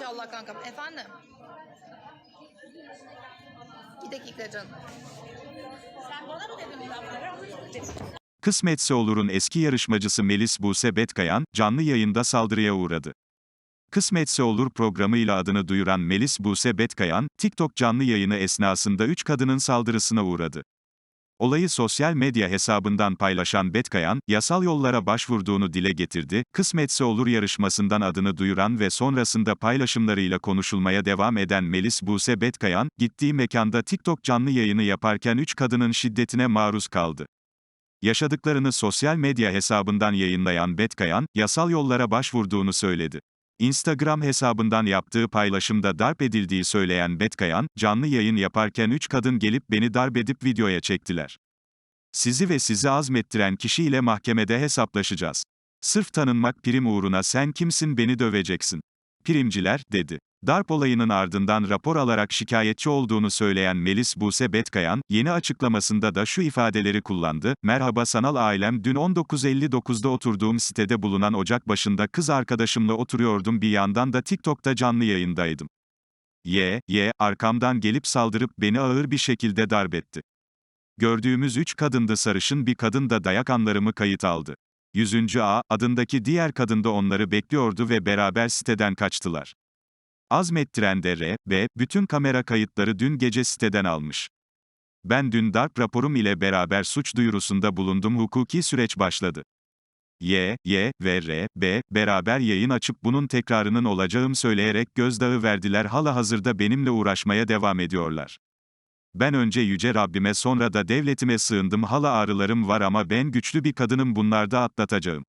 İnşallah kankam. Efendim? Bir dakika canım. Sen bana mı dedin lafları? Kısmetse Olur'un eski yarışmacısı Melis Buse Betkayan, canlı yayında saldırıya uğradı. Kısmetse Olur programıyla adını duyuran Melis Buse Betkayan, TikTok canlı yayını esnasında üç kadının saldırısına uğradı. Olayı sosyal medya hesabından paylaşan Betkayan, yasal yollara başvurduğunu dile getirdi, Kısmetse Olur yarışmasından adını duyuran ve sonrasında paylaşımlarıyla konuşulmaya devam eden Melis Buse Betkayan, gittiği mekanda TikTok canlı yayını yaparken üç kadının şiddetine maruz kaldı. Yaşadıklarını sosyal medya hesabından yayınlayan Betkayan, yasal yollara başvurduğunu söyledi. Instagram hesabından yaptığı paylaşımda darp edildiği söyleyen Betkayan, canlı yayın yaparken üç kadın gelip beni darp edip videoya çektiler. Sizi ve sizi azmettiren kişiyle mahkemede hesaplaşacağız. Sırf tanınmak prim uğruna sen kimsin beni döveceksin. Primciler, dedi. Darp olayının ardından rapor alarak şikayetçi olduğunu söyleyen Melis Buse Betkayan, yeni açıklamasında da şu ifadeleri kullandı. Merhaba sanal ailem dün 19.59'da oturduğum sitede bulunan ocak başında kız arkadaşımla oturuyordum bir yandan da TikTok'ta canlı yayındaydım. Y, Y, arkamdan gelip saldırıp beni ağır bir şekilde darbetti. Gördüğümüz üç kadındı sarışın bir kadın da dayak anlarımı kayıt aldı. 100. A, adındaki diğer kadın da onları bekliyordu ve beraber siteden kaçtılar. Azmettiren de R, B, bütün kamera kayıtları dün gece siteden almış. Ben dün darp raporum ile beraber suç duyurusunda bulundum hukuki süreç başladı. Y, Y ve R, B, beraber yayın açıp bunun tekrarının olacağım söyleyerek gözdağı verdiler hala hazırda benimle uğraşmaya devam ediyorlar. Ben önce yüce Rabbime sonra da devletime sığındım hala ağrılarım var ama ben güçlü bir kadınım bunlarda atlatacağım.